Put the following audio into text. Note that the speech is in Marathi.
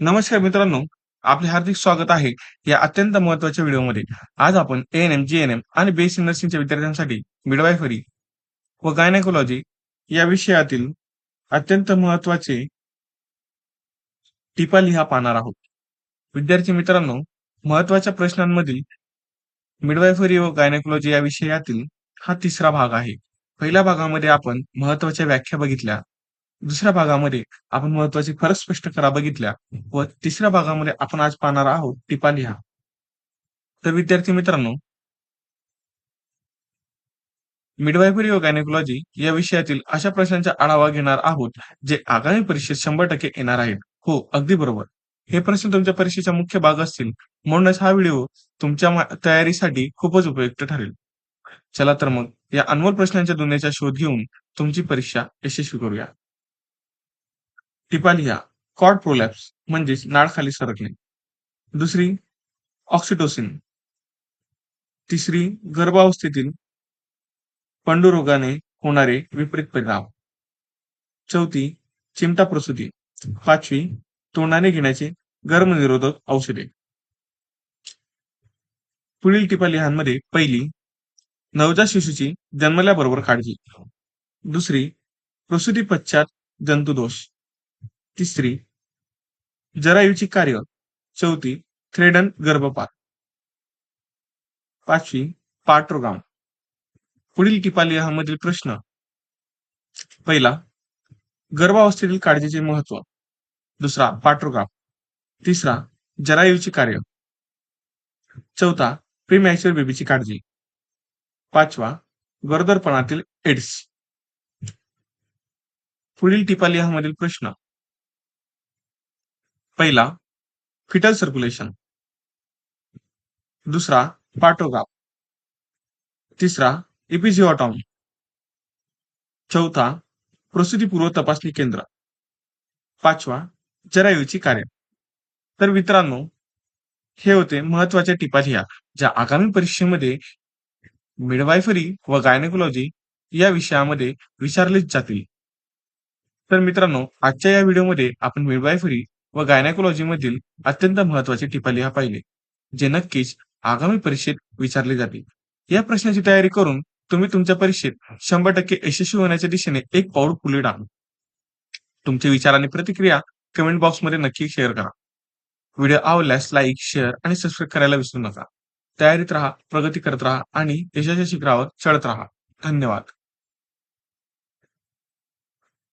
नमस्कार मित्रांनो आपले हार्दिक स्वागत आहे या अत्यंत महत्त्वाच्या व्हिडिओमध्ये. आज आपण एएनएम जीएनएम आणि बेसिक नर्सिंगच्या विद्यार्थ्यांसाठी मिडवायफरी व गायनेकोलॉजी या विषयातील अत्यंत महत्त्वाचे टिपा लिहा पाहणार आहोत. विद्यार्थी मित्रांनो महत्त्वाच्या प्रश्नांमधील मिडवायफरी व गायनेकोलॉजी या विषयातील हा तिसरा भाग आहे. पहिल्या भागामध्ये आपण महत्त्वाच्या व्याख्या बघितल्या. दुसऱ्या भागामध्ये आपण महत्त्वाचे फरक स्पष्ट करा बघितल्या. व तिसऱ्या भागामध्ये आपण आज पाहणार आहोत टिपा लिहा. तर विद्यार्थी मित्रांनो मिडवायफरी व गायनेकोलॉजी या विषयातील अशा प्रश्नांचा आढावा घेणार आहोत जे आगामी परीक्षेत शंभर टक्के येणार आहेत. हो अगदी बरोबर. हे प्रश्न तुमच्या परीक्षेचा मुख्य भाग असतील. म्हणूनच हा व्हिडिओ तुमच्या तयारीसाठी खूपच उपयुक्त ठरेल. चला तर मग या अनमोल प्रश्नांच्या दुनियेचा शोध घेऊन तुमची परीक्षा यशस्वी करूया. टिपालिया कॉर्ड प्रोलॅप्स म्हणजेच नाळ खाली सरकणे. दुसरी ऑक्सिटोसिन तिसरी गर्भावस्थेतील पंडुरोगाने होणारे विपरीत परिणाम. चौथी चिमटा प्रसूती. पाचवी तोंडाने घेण्याचे गर्भनिरोधक औषधे. पुढील टिपा लिहांमध्ये पहिली नवजात शिशूची जन्मल्याबरोबर काळजी. दुसरी प्रसूती पश्चात जंतुदोष. तिसरी जरायूची कार्य चौथी थ्रेडन गर्भपात. पाचवी पाट्रोगाम पुढील टिपालियामधील प्रश्न. पहिला गर्भावस्थेतील काळजीचे महत्त्व. दुसरा पाठ्रोगाम तिसरा जरायूची कार्य. चौथा प्रीमॅच्युअर बेबीची काळजी. पाचवा गरोदरपणातील एड्स. पुढील टिपालियामधील प्रश्न. पहिला फिटल सर्क्युलेशन दुसरा पाठोगाप तिसरा इपिझिओटॉम चौथा प्रसूतीपूर्व तपासणी केंद्र. पाचवा जरायूची कार्य. तर मित्रांनो हे होते महत्त्वाच्या टिपा लिहा ज्या आगामी परीक्षेमध्ये मिडवायफरी व गायनेकोलॉजी या विषयामध्ये विचारलेच जातील. तर मित्रांनो आजच्या या व्हिडिओमध्ये आपण मिडवायफरी व गायनेकोलॉजी मधील अत्यंत महत्वाची टिपा लिहा पाहिले जे नक्कीच आगामी परीक्षेत विचारले जातील. या प्रश्नाची तयारी करून तुम्ही तुमच्या परीक्षेत शंभर टक्के यशस्वी होण्याच्या दिशेने एक पाऊल पुढे टाका. तुमचे विचार आणि प्रतिक्रिया कमेंट बॉक्समध्ये नक्की शेअर करा. व्हिडिओ आवडल्यास लाईक शेअर आणि सबस्क्राईब करायला विसरू नका. तयारीत राहा प्रगती करत राहा आणि यशाच्या शिखरावर चढत राहा. धन्यवाद.